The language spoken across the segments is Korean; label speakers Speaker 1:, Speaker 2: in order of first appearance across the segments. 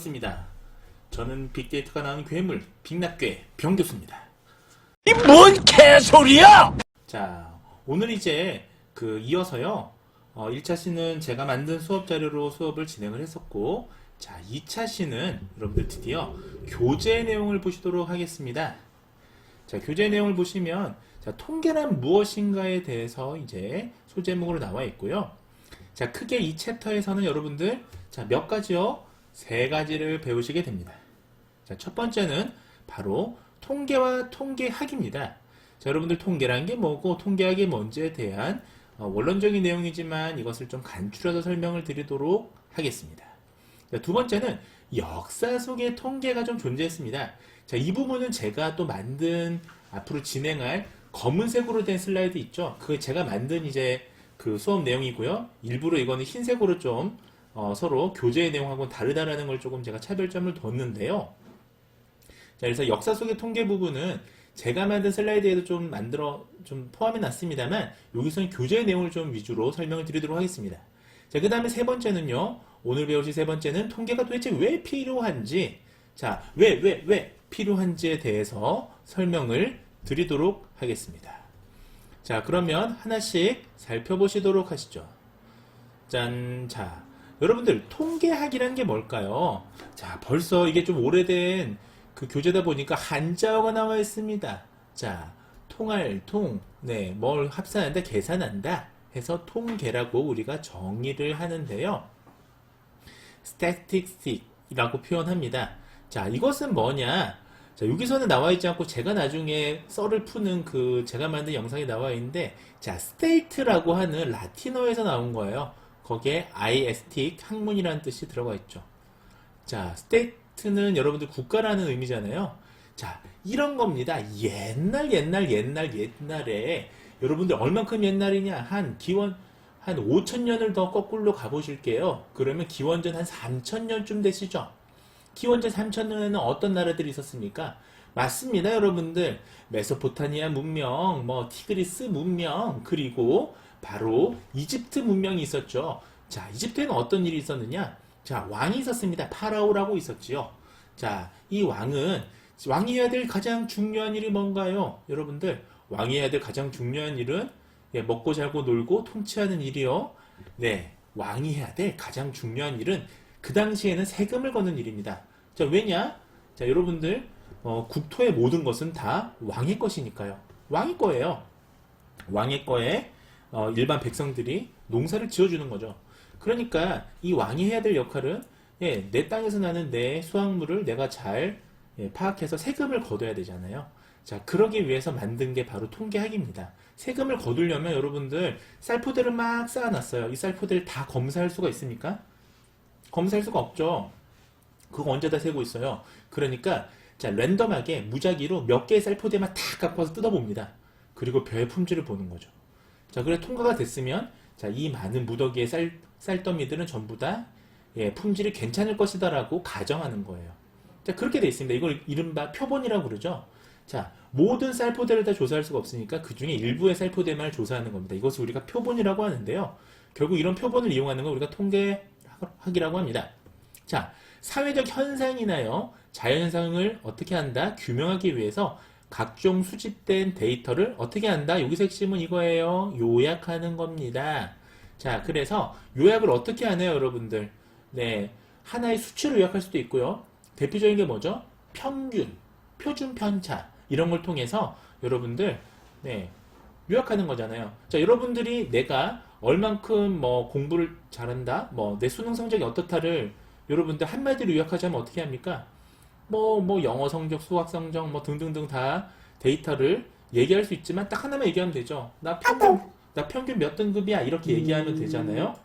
Speaker 1: 반갑습니다. 저는 빅데이터가 나오는 괴물, 빅낙괴 병교수입니다.
Speaker 2: 이 뭔 개소리야!
Speaker 1: 자, 오늘 이제 그 이어서요. 어, 1차 시는 제가 만든 수업 자료로 수업을 진행을 했었고, 자, 2차 시는 여러분들 드디어 교재 내용을 보시도록 하겠습니다. 자, 교재 내용을 보시면, 자, 통계란 무엇인가에 대해서 이제 소제목으로 나와 있고요. 자, 크게 이 챕터에서는 여러분들, 자, 몇 가지요? 세 가지를 배우시게 됩니다. 자, 첫 번째는 바로 통계와 통계학입니다. 자, 여러분들 통계란 게 뭐고 통계학이 뭔지에 대한 어, 원론적인 내용이지만 이것을 좀 간추려서 설명을 드리도록 하겠습니다. 자, 두 번째는 역사 속에 통계가 좀 존재했습니다. 자, 이 부분은 제가 또 만든 앞으로 진행할 검은색으로 된 슬라이드 있죠? 그 제가 만든 이제 그 수업 내용이고요. 일부러 이거는 흰색으로 좀 어, 서로 교재의 내용하고는 다르다라는 걸 조금 제가 차별점을 뒀는데요. 자, 그래서 역사 속의 통계 부분은 제가 만든 슬라이드에도 좀 만들어 좀 포함해 놨습니다만 여기서는 교재의 내용을 좀 위주로 설명을 드리도록 하겠습니다. 자, 그 다음에 세 번째는요. 오늘 배우실 세 번째는 통계가 도대체 왜 필요한지 자, 왜, 왜, 왜 필요한지에 대해서 설명을 드리도록 하겠습니다. 자, 그러면 하나씩 살펴보시도록 하시죠. 짠, 자, 여러분들 통계학이라는 게 뭘까요? 자, 벌써 이게 좀 오래된 그 교재다 보니까 한자어가 나와 있습니다. 자, 통할 통, 네, 뭘 합산한다, 계산한다 해서 통계라고 우리가 정의를 하는데요. statistic이라고 표현합니다. 자, 이것은 뭐냐? 자, 여기서는 나와 있지 않고 제가 나중에 썰을 푸는 그 제가 만든 영상이 나와 있는데, 자, state라고 하는 라틴어에서 나온 거예요. 거기에 istic 학문이라는 뜻이 들어가 있죠. 자, state는 여러분들 국가라는 의미잖아요. 자, 이런 겁니다. 옛날, 옛날, 옛날, 옛날에 여러분들 얼만큼 옛날이냐? 한 기원 한 5천 년을 더 거꾸로 가보실게요. 그러면 기원전 한 3천 년쯤 되시죠? 기원전 3천 년에는 어떤 나라들이 있었습니까? 맞습니다, 여러분들. 메소포타미아 문명, 뭐 티그리스 문명, 그리고 바로 이집트 문명이 있었죠. 자, 이집트에는 어떤 일이 있었느냐? 자, 왕이 있었습니다. 파라오라고 있었지요. 자, 이 왕은 왕이 해야 될 가장 중요한 일이 뭔가요? 여러분들, 왕이 해야 될 가장 중요한 일은 예, 먹고 살고 놀고 통치하는 일이요. 네, 왕이 해야 될 가장 중요한 일은 그 당시에는 세금을 걷는 일입니다. 자, 왜냐? 자, 여러분들, 어, 국토의 모든 것은 다 왕의 것이니까요. 왕의 거예요. 왕의 거에 어, 일반 백성들이 농사를 지어주는 거죠. 그러니까 이 왕이 해야 될 역할은 예, 내 땅에서 나는 내 수확물을 내가 잘 예, 파악해서 세금을 거둬야 되잖아요. 자, 그러기 위해서 만든 게 바로 통계학입니다. 세금을 거두려면 여러분들 쌀포대를 막 쌓아놨어요. 이 쌀포대를 다 검사할 수가 있습니까? 검사할 수가 없죠. 그거 언제 다 세고 있어요. 그러니까 자 랜덤하게 무작위로 몇 개의 쌀포대만 다 갖고 와서 뜯어봅니다. 그리고 벼의 품질을 보는 거죠. 자 그래 통과가 됐으면 자 이 많은 무더기의 쌀 쌀더미들은 전부 다 예, 품질이 괜찮을 것이다라고 가정하는 거예요. 자 그렇게 돼 있습니다. 이걸 이른바 표본이라고 그러죠. 자 모든 쌀포대를 다 조사할 수가 없으니까 그 중에 일부의 쌀포대만을 조사하는 겁니다. 이것을 우리가 표본이라고 하는데요. 결국 이런 표본을 이용하는 걸 우리가 통계학이라고 합니다. 자, 사회적 현상이나요, 자연현상을 어떻게 한다? 규명하기 위해서 각종 수집된 데이터를 어떻게 한다? 여기서 핵심은 이거예요. 요약하는 겁니다. 자, 그래서 요약을 어떻게 하나요, 여러분들? 네. 하나의 수치로 요약할 수도 있고요. 대표적인 게 뭐죠? 평균, 표준 편차, 이런 걸 통해서 여러분들, 네. 요약하는 거잖아요. 자, 여러분들이 내가 얼만큼 뭐 공부를 잘한다, 뭐 내 수능 성적이 어떻다를 여러분들 한마디로 요약하자면 어떻게 합니까? 뭐, 뭐, 영어 성적, 수학 성적, 뭐, 등등등 다 데이터를 얘기할 수 있지만 딱 하나만 얘기하면 되죠. 나 평균, 나 평균 몇 등급이야. 이렇게 얘기하면 되잖아요.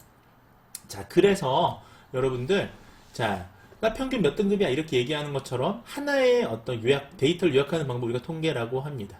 Speaker 1: 자, 그래서 여러분들, 자, 나 평균 몇 등급이야. 이렇게 얘기하는 것처럼 하나의 어떤 요약, 데이터를 요약하는 방법 우리가 통계라고 합니다.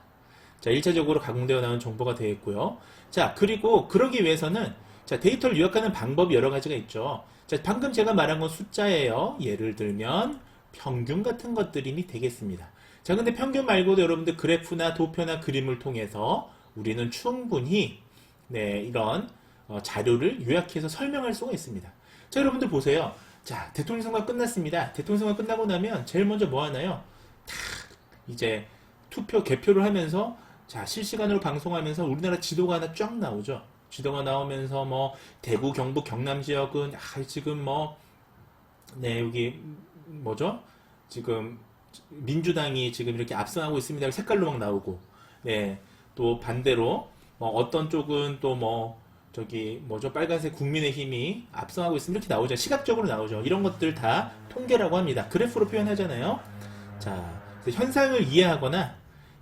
Speaker 1: 자, 1차적으로 가공되어 나온 정보가 되어 있고요. 자, 그리고 그러기 위해서는 자, 데이터를 요약하는 방법이 여러 가지가 있죠. 자, 방금 제가 말한 건 숫자예요. 예를 들면 평균 같은 것들이 되겠습니다. 자, 근데 평균 말고도 여러분들 그래프나 도표나 그림을 통해서 우리는 충분히 네, 이런 어, 자료를 요약해서 설명할 수가 있습니다. 자, 여러분들 보세요. 자, 대통령 선거가 끝났습니다. 대통령 선거가 끝나고 나면 제일 먼저 뭐 하나요? 탁 이제 투표 개표를 하면서 자, 실시간으로 방송하면서 우리나라 지도가 하나 쫙 나오죠. 지도가 나오면서 뭐 대구, 경북, 경남 지역은 아, 지금 뭐 네, 여기 뭐죠? 지금 민주당이 지금 이렇게 앞서가고 있습니다. 색깔로 막 나오고. 네. 또 반대로 뭐 어떤 쪽은 또 뭐 저기 뭐죠? 빨간색 국민의힘이 앞서가고 있으면 이렇게 나오죠. 시각적으로 나오죠. 이런 것들 다 통계라고 합니다. 그래프로 표현하잖아요. 자, 현상을 이해하거나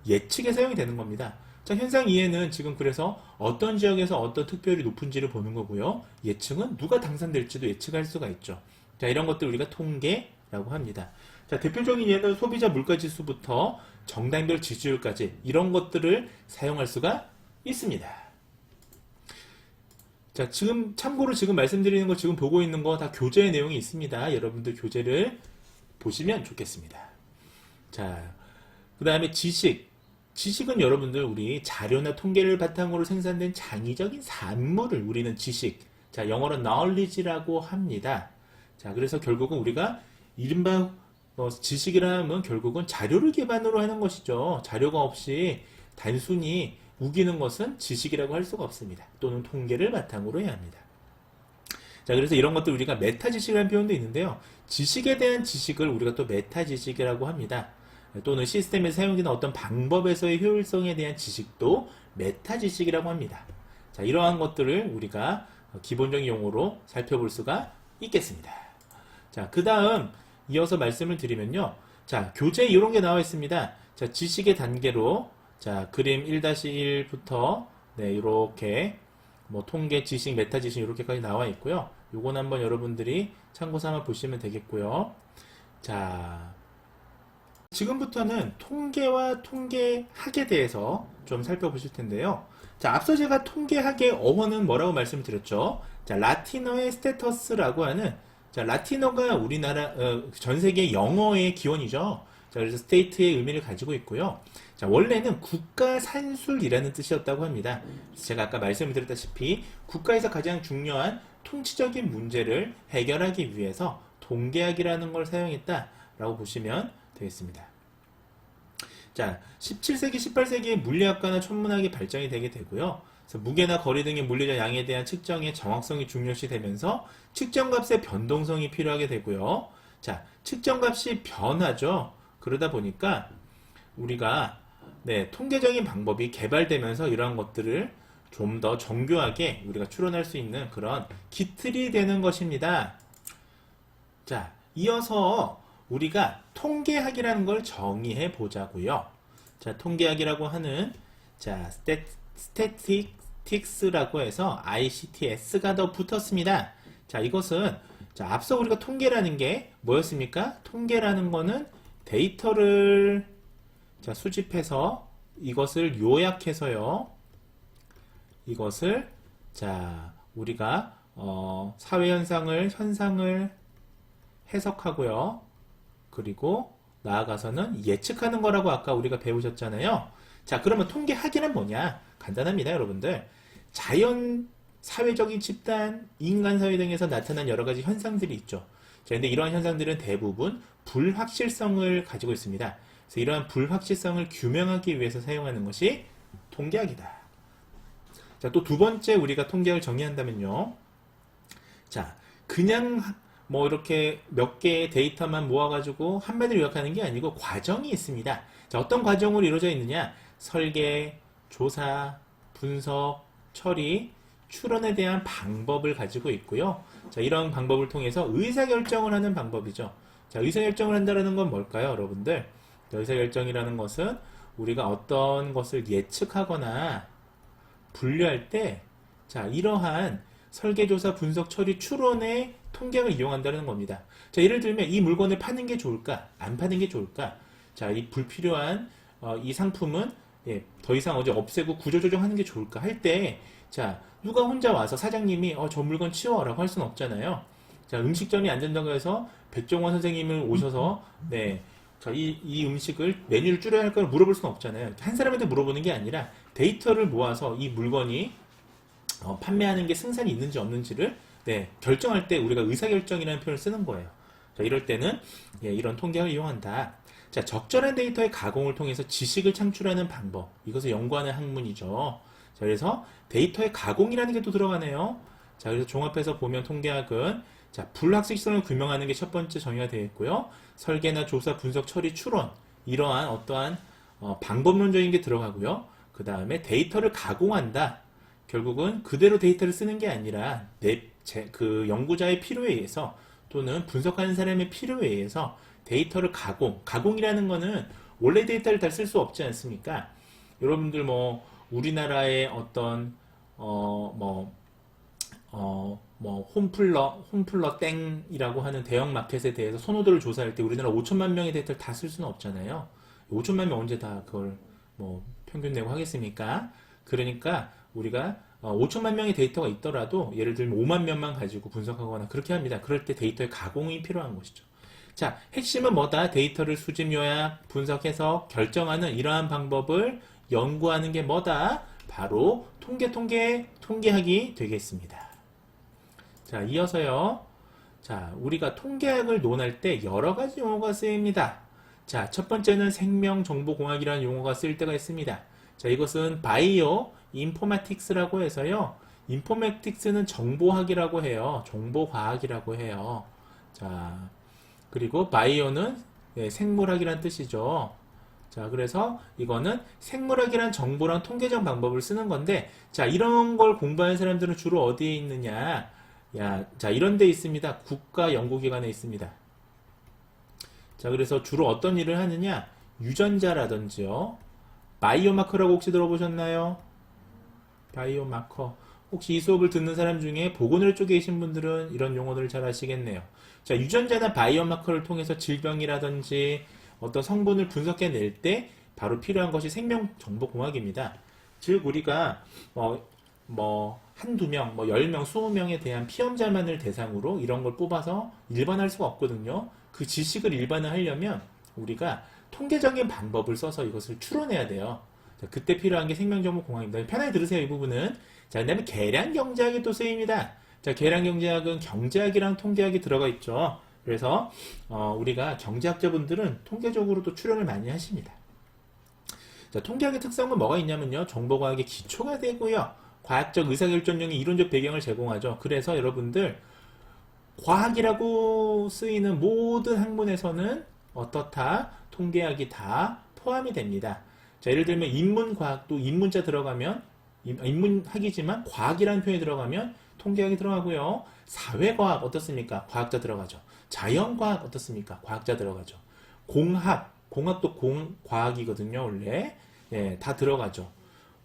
Speaker 1: 예측에 사용이 되는 겁니다. 자, 현상 이해는 지금 그래서 어떤 지역에서 어떤 투표율이 높은지를 보는 거고요. 예측은 누가 당선될지도 예측할 수가 있죠. 자, 이런 것들 우리가 통계 라고 합니다. 자, 대표적인 예는 소비자 물가 지수부터 정당별 지지율까지 이런 것들을 사용할 수가 있습니다. 자, 지금 참고로 지금 말씀드리는 거 지금 보고 있는 거 다 교재의 내용이 있습니다. 여러분들 교재를 보시면 좋겠습니다. 자, 그 다음에 지식. 지식은 여러분들 우리 자료나 통계를 바탕으로 생산된 창의적인 산물을 우리는 지식. 자, 영어로 knowledge라고 합니다. 자, 그래서 결국은 우리가 이른바 어, 지식이라 하면 결국은 자료를 기반으로 하는 것이죠. 자료가 없이 단순히 우기는 것은 지식이라고 할 수가 없습니다. 또는 통계를 바탕으로 해야 합니다. 자, 그래서 이런 것들 우리가 메타 지식이라는 표현도 있는데요. 지식에 대한 지식을 우리가 또 메타 지식이라고 합니다. 또는 시스템에 사용되는 어떤 방법에서의 효율성에 대한 지식도 메타 지식이라고 합니다. 자, 이러한 것들을 우리가 기본적인 용어로 살펴볼 수가 있겠습니다. 자, 그 다음 이어서 말씀을 드리면요. 자, 교재 이런 게 나와 있습니다. 자, 지식의 단계로 자, 그림 1-1부터 네, 이렇게 뭐 통계 지식, 메타 지식 이렇게까지 나와 있고요. 요건 한번 여러분들이 참고 삼아 보시면 되겠고요. 자, 지금부터는 통계와 통계학에 대해서 좀 살펴보실 텐데요. 자, 앞서 제가 통계학의 어원은 뭐라고 말씀을 드렸죠? 자, 라틴어의 스테터스라고 하는 자, 라틴어가 우리나라 어, 전 세계 영어의 기원이죠. 자, 그래서 스테이트의 의미를 가지고 있고요. 자, 원래는 국가 산술이라는 뜻이었다고 합니다. 제가 아까 말씀을 드렸다시피 국가에서 가장 중요한 통치적인 문제를 해결하기 위해서 통계학이라는 걸 사용했다라고 보시면 되겠습니다. 자, 17세기, 18세기에 물리학과나 천문학이 발전이 되게 되고요. 그래서 무게나 거리 등의 물리적 양에 대한 측정의 정확성이 중요시 되면서 측정값의 변동성이 필요하게 되고요. 자, 측정값이 변하죠. 그러다 보니까 우리가 네, 통계적인 방법이 개발되면서 이러한 것들을 좀 더 정교하게 우리가 추론할 수 있는 그런 기틀이 되는 것입니다. 자, 이어서 우리가 통계학이라는 걸 정의해 보자고요. 자, 통계학이라고 하는 자, 스태 틱스라고 해서 ICTS가 더 붙었습니다. 자, 이것은 자, 앞서 우리가 통계라는 게 뭐였습니까? 통계라는 거는 데이터를 자, 수집해서 이것을 요약해서요. 이것을 자, 우리가 어, 사회 현상을 현상을 해석하고요. 그리고 나아가서는 예측하는 거라고 아까 우리가 배우셨잖아요. 자, 그러면 통계학이란 뭐냐? 간단합니다, 여러분들. 자연, 사회적인 집단, 인간 사회 등에서 나타난 여러 가지 현상들이 있죠. 자, 근데 이러한 현상들은 대부분 불확실성을 가지고 있습니다. 그래서 이러한 불확실성을 규명하기 위해서 사용하는 것이 통계학이다. 자, 또 두 번째 우리가 통계학을 정의한다면요. 자, 그냥 뭐 이렇게 몇 개의 데이터만 모아가지고 한마디로 요약하는 게 아니고 과정이 있습니다. 자, 어떤 과정으로 이루어져 있느냐? 설계, 조사, 분석, 처리, 추론에 대한 방법을 가지고 있고요. 자, 이런 방법을 통해서 의사결정을 하는 방법이죠. 자, 의사결정을 한다는 건 뭘까요, 여러분들? 자, 의사결정이라는 것은 우리가 어떤 것을 예측하거나 분류할 때, 자, 이러한 설계조사, 분석, 처리, 추론의 통계를 이용한다는 겁니다. 자, 예를 들면 이 물건을 파는 게 좋을까? 안 파는 게 좋을까? 자, 이 불필요한 어, 이 상품은 예, 더 이상 어제 없애고 구조조정하는 게 좋을까? 할 때, 자, 누가 혼자 와서 사장님이 어, 저 물건 치워라고 할 수는 없잖아요. 자, 음식점이 안 된다고 해서 백종원 선생님을 오셔서 네, 자, 이, 이 음식을 메뉴를 줄여야 할까를 물어볼 수는 없잖아요. 한 사람한테 물어보는 게 아니라 데이터를 모아서 이 물건이 어, 판매하는 게 승산이 있는지 없는지를 네, 결정할 때 우리가 의사결정이라는 표현을 쓰는 거예요. 자, 이럴 때는 예, 이런 통계학을 이용한다. 자, 적절한 데이터의 가공을 통해서 지식을 창출하는 방법. 이것을 연구하는 학문이죠. 자, 그래서 데이터의 가공이라는 게 또 들어가네요. 자, 그래서 종합해서 보면 통계학은 자, 불학식성을 규명하는 게 첫 번째 정의가 되어 있고요. 설계나 조사, 분석, 처리, 추론 이러한 어떠한 어, 방법론적인 게 들어가고요. 그 다음에 데이터를 가공한다. 결국은 그대로 데이터를 쓰는 게 아니라 내, 제, 그 연구자의 필요에 의해서 또는 분석하는 사람의 필요에 의해서 데이터를 가공, 가공이라는 거는 원래 데이터를 다 쓸 수 없지 않습니까? 여러분들 뭐 우리나라의 어떤 어뭐 어, 뭐, 홈플러, 홈플러 땡이라고 하는 대형 마켓에 대해서 선호도를 조사할 때 우리나라 5천만 명의 데이터를 다 쓸 수는 없잖아요. 5천만 명 언제 다 그걸 뭐 평균 내고 하겠습니까? 그러니까 우리가 어, 5천만 명의 데이터가 있더라도 예를 들면 5만 명만 가지고 분석하거나 그렇게 합니다. 그럴 때 데이터의 가공이 필요한 것이죠. 자, 핵심은 뭐다? 데이터를 수집, 요약, 분석, 해석, 결정하는 이러한 방법을 연구하는 게 뭐다? 바로 통계, 통계, 통계학이 되겠습니다. 자, 이어서요. 자, 우리가 통계학을 논할 때 여러 가지 용어가 쓰입니다. 자, 첫 번째는 생명정보공학이라는 용어가 쓰일 때가 있습니다. 자, 이것은 바이오 인포마틱스라고 해서요. 인포매틱스는 정보학이라고 해요. 정보과학이라고 해요. 자, 그리고 바이오는 네, 생물학이란 뜻이죠. 자, 그래서 이거는 생물학이란 정보랑 통계적 방법을 쓰는 건데, 자, 이런 걸 공부하는 사람들은 주로 어디에 있느냐? 야, 자, 이런 데 있습니다. 국가 연구기관에 있습니다. 자, 그래서 주로 어떤 일을 하느냐? 유전자라든지요. 바이오마커라고 혹시 들어보셨나요? 바이오마커. 혹시 이 수업을 듣는 사람 중에 보건을 쪽에 계신 분들은 이런 용어들을 잘 아시겠네요. 자, 유전자나 바이오마커를 통해서 질병이라든지 어떤 성분을 분석해낼 때 바로 필요한 것이 생명정보공학입니다. 즉, 우리가 뭐, 뭐, 한두 명, 뭐, 열 명, 스무 명에 대한 피험자만을 대상으로 이런 걸 뽑아서 일반화할 수가 없거든요. 그 지식을 일반화하려면 우리가 통계적인 방법을 써서 이것을 추론해야 돼요. 자, 그때 필요한 게 생명정보공학입니다. 편하게 들으세요, 이 부분은. 자, 그 다음에 계량경제학이 또 쓰입니다. 자, 계량경제학은 경제학이랑 통계학이 들어가 있죠. 그래서, 어, 우리가 경제학자분들은 통계적으로도 추론을 많이 하십니다. 자, 통계학의 특성은 뭐가 있냐면요. 정보과학의 기초가 되고요. 과학적 의사결정력의 이론적 배경을 제공하죠. 그래서 여러분들, 과학이라고 쓰이는 모든 학문에서는 어떻다? 통계학이 다 포함이 됩니다. 자, 예를 들면 인문과학도 인문자 들어가면 인- 인문학이지만 과학이라는 표현이 들어가면 통계학이 들어가고요. 사회과학 어떻습니까? 과학자 들어가죠. 자연과학 어떻습니까? 과학자 들어가죠. 공학, 공학도 공 과학이거든요, 원래. 예, 다 들어가죠.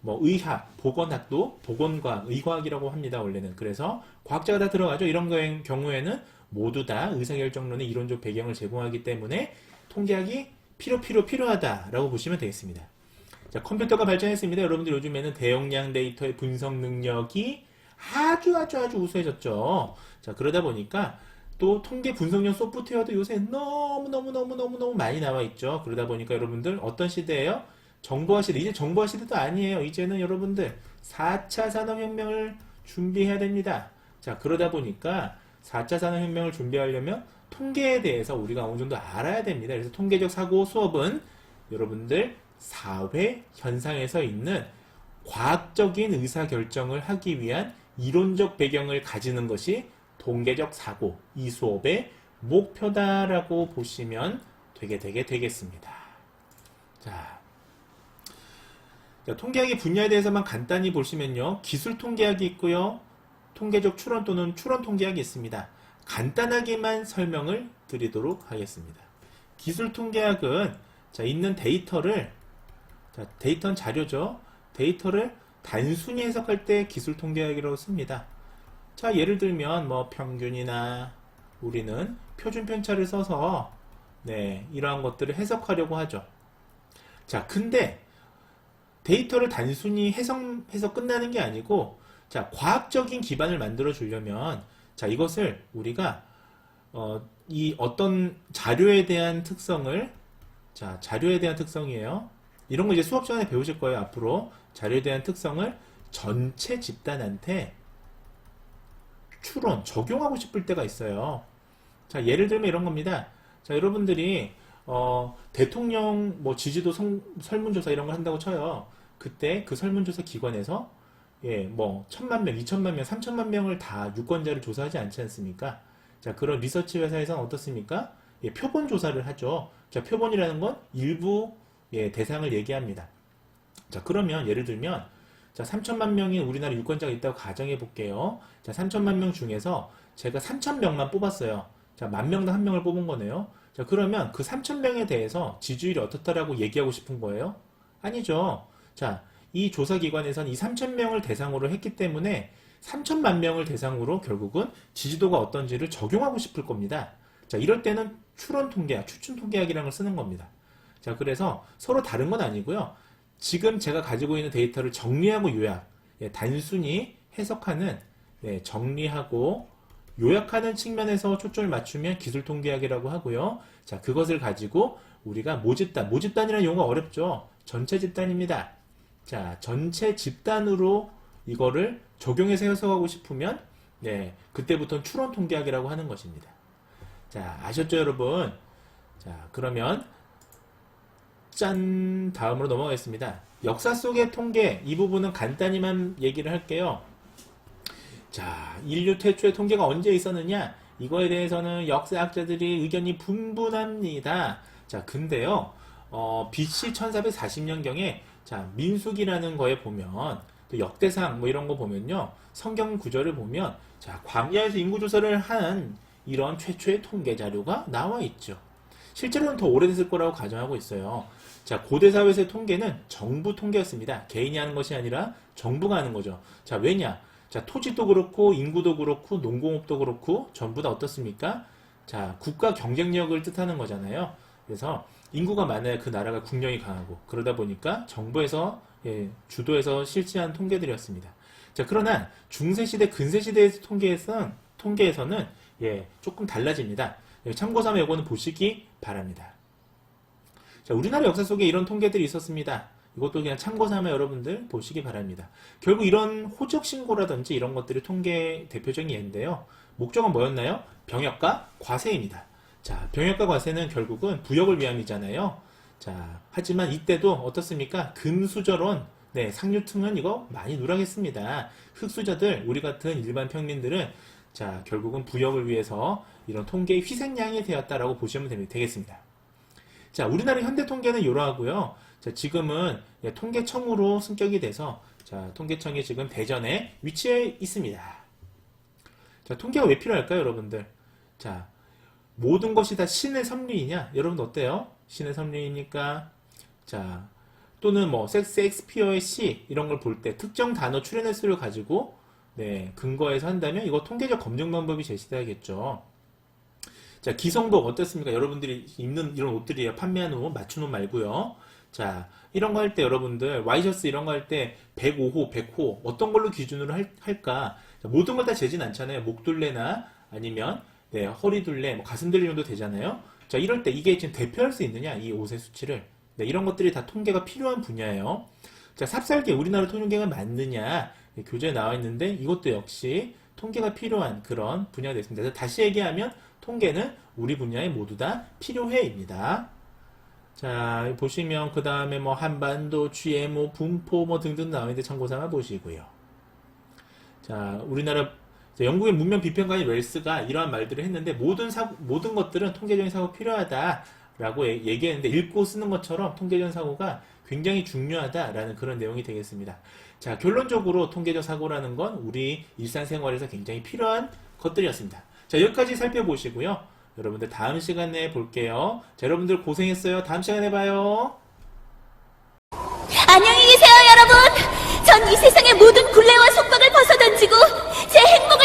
Speaker 1: 뭐 의학, 보건학도 보건과학, 의과학이라고 합니다, 원래는. 그래서 과학자가 다 들어가죠. 이런 경우에는 모두 다 의사결정론의 이론적 배경을 제공하기 때문에 통계학이 필요, 필요, 필요하다라고 보시면 되겠습니다. 자, 컴퓨터가 발전했습니다. 여러분들 요즘에는 대용량 데이터의 분석 능력이 아주 아주 아주 우수해졌죠. 자, 그러다 보니까 또 통계 분석용 소프트웨어도 요새 너무너무너무너무너무 많이 나와 있죠. 그러다 보니까 여러분들 어떤 시대예요? 정보화 시대. 이제 정보화 시대도 아니에요. 이제는 여러분들 4차 산업혁명을 준비해야 됩니다. 자, 그러다 보니까 4차 산업혁명을 준비하려면 통계에 대해서 우리가 어느 정도 알아야 됩니다. 그래서 통계적 사고 수업은 여러분들 사회 현상에서 있는 과학적인 의사결정을 하기 위한 이론적 배경을 가지는 것이 통계적 사고, 이 수업의 목표다라고 보시면 되게 되게 되겠습니다. 자, 자, 통계학의 분야에 대해서만 간단히 보시면요. 기술 통계학이 있고요. 통계적 추론 또는 추론 통계학이 있습니다. 간단하게만 설명을 드리도록 하겠습니다. 기술 통계학은 자, 있는 데이터를 자, 데이터는 자료죠. 데이터를 단순히 해석할 때 기술 통계학이라고 씁니다. 자, 예를 들면 뭐 평균이나 우리는 표준 편차를 써서 네, 이러한 것들을 해석하려고 하죠. 자, 근데 데이터를 단순히 해석해서 끝나는 게 아니고 자, 과학적인 기반을 만들어 주려면 자, 이것을 우리가 어, 이 어떤 자료에 대한 특성을 자, 자료에 대한 특성이에요. 이런 거 이제 수업 시간에 배우실 거예요, 앞으로. 자료에 대한 특성을 전체 집단한테 추론, 적용하고 싶을 때가 있어요. 자, 예를 들면 이런 겁니다. 자, 여러분들이 어, 대통령 뭐 지지도 성- 설문조사 이런 걸 한다고 쳐요. 그때 그 설문조사 기관에서 예, 뭐 천만 명, 이천만 명, 삼천만 명을 다 유권자를 조사하지 않지 않습니까? 자, 그런 리서치 회사에서는 어떻습니까? 예, 표본 조사를 하죠. 자, 표본이라는 건 일부 예, 대상을 얘기합니다. 자, 그러면 예를 들면 자, 3천만 명이 우리나라 유권자가 있다고 가정해 볼게요. 자, 3천만 명 중에서 제가 3천 명만 뽑았어요. 자, 만 명당 한 명을 뽑은 거네요. 자, 그러면 그 3천 명에 대해서 지지율이 어떻다라고 얘기하고 싶은 거예요? 아니죠. 자, 이 조사기관에서는 이 3천 명을 대상으로 했기 때문에 3천만 명을 대상으로 결국은 지지도가 어떤지를 적용하고 싶을 겁니다. 자, 이럴 때는 추론 통계학, 추측 통계학이라는 걸 쓰는 겁니다. 자, 그래서 서로 다른 건 아니고요. 지금 제가 가지고 있는 데이터를 정리하고 요약, 예, 단순히 해석하는, 예, 정리하고 요약하는 측면에서 초점을 맞추면 기술 통계학이라고 하고요. 자, 그것을 가지고 우리가 모집단, 모집단이라는 용어가 어렵죠. 전체 집단입니다. 자, 전체 집단으로 이거를 적용해서 해석하고 싶으면, 네, 그때부터는 추론 통계학이라고 하는 것입니다. 자, 아셨죠, 여러분? 자, 그러면 짠 다음으로 넘어가겠습니다. 역사 속의 통계 이 부분은 간단히만 얘기를 할게요. 자, 인류 최초의 통계가 언제 있었느냐? 이거에 대해서는 역사학자들이 의견이 분분합니다. 자, 근데요, 어, BC 1440년경에 자, 민숙이라는 거에 보면 또 역대상 뭐 이런 거 보면요. 성경 구절을 보면 자, 광야에서 인구 조사를 한 이런 최초의 통계 자료가 나와 있죠. 실제로는 더 오래됐을 거라고 가정하고 있어요. 자, 고대 사회에서의 통계는 정부 통계였습니다. 개인이 하는 것이 아니라 정부가 하는 거죠. 자, 왜냐? 자, 토지도 그렇고 인구도 그렇고 농공업도 그렇고 전부 다 어떻습니까? 자, 국가 경쟁력을 뜻하는 거잖아요. 그래서 인구가 많아야 그 나라가 국력이 강하고 그러다 보니까 정부에서 예, 주도해서 실시한 통계들이었습니다. 자, 그러나 중세 시대, 근세 시대의 통계에서 통계에서는 예, 조금 달라집니다. 예, 참고 삼아 이거는 보시기 바랍니다. 자, 우리나라 역사 속에 이런 통계들이 있었습니다. 이것도 그냥 참고 삼아 여러분들 보시기 바랍니다. 결국 이런 호적 신고라든지 이런 것들이 통계 대표적인 예인데요. 목적은 뭐였나요? 병역과 과세입니다. 자, 병역과 과세는 결국은 부역을 위함이잖아요. 자, 하지만 이때도 어떻습니까? 금수저론, 네, 상류층은 이거 많이 누락했습니다. 흑수저들, 우리 같은 일반 평민들은 자, 결국은 부역을 위해서 이런 통계의 희생양이 되었다라고 보시면 됩- 되겠습니다. 자, 우리나라 현대 통계는 이러하고요. 자, 지금은 예, 통계청으로 승격이 돼서 자, 통계청이 지금 대전에 위치해 있습니다. 자, 통계가 왜 필요할까요, 여러분들? 자, 모든 것이 다 신의 섭리이냐? 여러분 어때요? 신의 섭리이니까 자, 또는 뭐 섹- 섹스피어의 시 이런 걸 볼 때 특정 단어 출연 횟수를 가지고 네, 근거해서 한다면 이거 통계적 검증 방법이 제시돼야겠죠. 자, 기성복 어떻습니까? 여러분들이 입는 이런 옷들이에요. 판매하는 옷, 맞춘 옷 말고요. 자, 이런 거 할 때 여러분들 와이셔츠 이런 거 할 때 105호, 100호 어떤 걸로 기준으로 할? 자, 모든 걸 다 재진 않잖아요. 목둘레나 아니면 네, 허리둘레, 뭐 가슴둘레 정도 되잖아요. 자, 이럴 때 이게 지금 대표할 수 있느냐? 이 옷의 수치를. 네, 이런 것들이 다 통계가 필요한 분야예요. 자, 삽살개 우리나라 통계가 맞느냐? 네, 교재에 나와 있는데 이것도 역시 통계가 필요한 그런 분야가 됐습니다. 다시 얘기하면 통계는 우리 분야에 모두 다 필요해입니다. 자, 보시면 그 다음에 뭐 한반도, GMO, 분포 뭐 등등 나오는데 참고 삼아 보시고요. 자, 우리나라 자, 영국의 문명 비평가인 웰스가 이러한 말들을 했는데 모든 사 모든 것들은 통계적인 사고 필요하다라고 얘- 얘기했는데 읽고 쓰는 것처럼 통계적인 사고가 굉장히 중요하다라는 그런 내용이 되겠습니다. 자, 결론적으로 통계적 사고라는 건 우리 일상생활에서 굉장히 필요한 것들이었습니다. 자, 여기까지 살펴보시고요. 여러분들 다음 시간에 볼게요. 자, 여러분들 고생했어요. 다음 시간에 봐요.
Speaker 3: 안녕히 계세요, 여러분! 전 이 세상의 모든 굴레와 속박을 벗어던지고 제 행복을